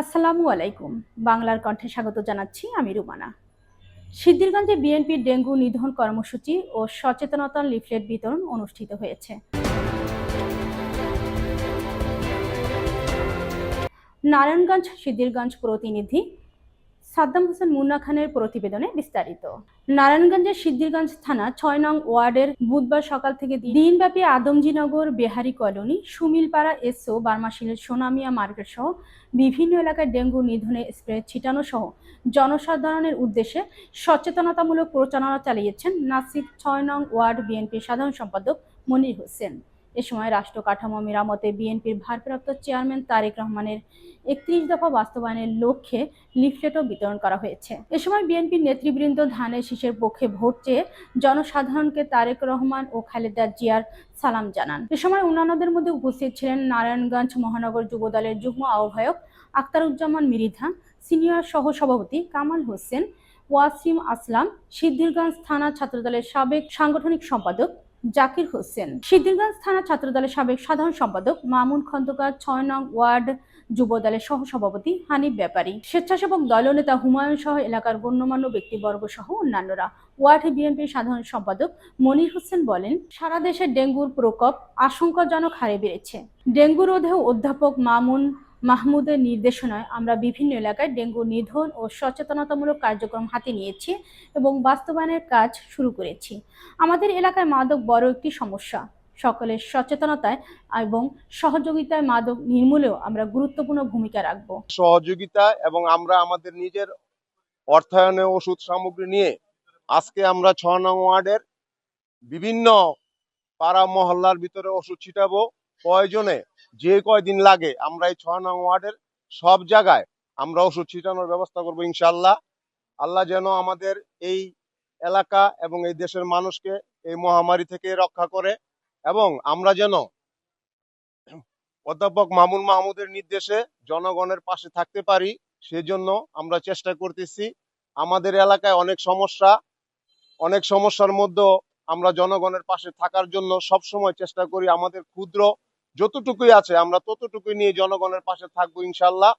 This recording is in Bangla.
আসসালামু আলাইকুম। বাংলার কণ্ঠে স্বাগত জানাচ্ছি আমি রুমানা। সিদ্ধিরগঞ্জে বিএনপি ডেঙ্গু নিধন কর্মসূচি ও সচেতনতা লিফলেট বিতরণ অনুষ্ঠিত হয়েছে। নারায়ণগঞ্জ, সিদ্ধিরগঞ্জ প্রতিনিধি সাদ্দাম হোসেন মুন্না খানের প্রতিবেদনে বিস্তারিত। নারায়ণগঞ্জের সিদ্ধিরগঞ্জ থানা ছয় নং ওয়ার্ডের বুধবার সকাল থেকে দিনব্যাপী আদমজীনগর বেহারি কলোনি, সুমিলপাড়া এসও বার্মাশিলের সোনামিয়া মার্কেট সহ বিভিন্ন এলাকায় ডেঙ্গু নিধনে স্প্রে ছিটানো সহ জনসাধারণের উদ্দেশ্যে সচেতনতামূলক প্রচারণা চালিয়েছেন নাসিক ছয় নং ওয়ার্ড বিএনপির সাধারণ সম্পাদক মনির হোসেন। এ সময় রাষ্ট্র কাঠামো মেরামতে বিএনপির ভারপ্রাপ্ত চেয়ারম্যান তারেক রহমানের একত্রিশ দফা বাস্তবায়নের লক্ষ্যে লিফলেটও বিতরণ করা হয়েছে। এ সময় বিএনপির নেতৃবৃন্দ ধানের শীষের পক্ষে ভোট চেয়ে জনসাধারণকে তারেক রহমান ও খালেদা জিয়ার সালাম জানান। এ সময় অন্যান্যদের মধ্যে উপস্থিত ছিলেন নারায়ণগঞ্জ মহানগর যুবদলের যুগ্ম আহ্বায়ক আক্তারুজ্জামান মিরিধা, সিনিয়র সহ সভাপতি কামাল হোসেন, ওয়াসিম আসলাম, সিদ্ধিরগঞ্জ থানা ছাত্রদলের সাবেক সাংগঠনিক সম্পাদক জাকির হোসেন। সিদ্ধিরগঞ্জ থানা ছাত্রদলের সাবেক সাধারণ সম্পাদক মামুন খন্দকার, ছয় নং ওয়ার্ড যুবদলের সহসভাপতি হানিফ ব্যাপারী, স্বেচ্ছাসেবক দলনেতা হুমায়ুন সহ এলাকার গণ্যমান্য ব্যক্তিবর্গ সহ অন্যান্যরা। ওয়ার্ড বিএনপির সাধারণ সম্পাদক মনির হোসেন বলেন, সারা দেশে ডেঙ্গুর প্রকোপ আশঙ্কাজনক হারে বেড়েছে। ডেঙ্গু রোধেও অধ্যাপক মামুন মাহমুদের নির্দেশনায় আমরা বিভিন্ন এলাকায় ডেঙ্গু নিধন ও সচেতনতামূলক কার্যক্রম হাতে নিয়েছি এবং বাস্তবায়নের কাজ শুরু করেছি। আমাদের এলাকায় মাদক বড় একটি সমস্যা। সকলের সচেতনতায় এবং সহযোগিতায় মাদক নির্মূলেও আমরা গুরুত্বপূর্ণ ভূমিকা রাখব। সহযোগিতা এবং আমরা আমাদের নিজের অর্থায়নে ওষুধ সামগ্রী নিয়ে আজকে আমরা ছ নং ওয়ার্ডের বিভিন্ন পাড়া মহল্লার ভিতরে ওষুধ ছিটাবো। প্রয়োজনে যে কয়দিন লাগে, আমরা এই ছয় নং ওয়ার্ডের সব জায়গায় আমরা ওষুধ ছিটানোর ব্যবস্থা করব ইনশাল্লাহ আল্লাহ যেন আমাদের এই এলাকা এবং এই দেশের মানুষকে এই মহামারী থেকে রক্ষা করে এবং আমরা যেন অধ্যাপক মামুন মাহমুদের নির্দেশে জনগণের পাশে থাকতে পারি, সেজন্য আমরা চেষ্টা করতেছি। আমাদের এলাকায় অনেক সমস্যা, অনেক সমস্যার মধ্যেও আমরা জনগণের পাশে থাকার জন্য সব সময় চেষ্টা করি আমাদের ক্ষুদ্র যতটুকুই আছে আমরা ততটুকুই নিয়ে জনগণের পাশে থাকব ইনশাল্লাহ।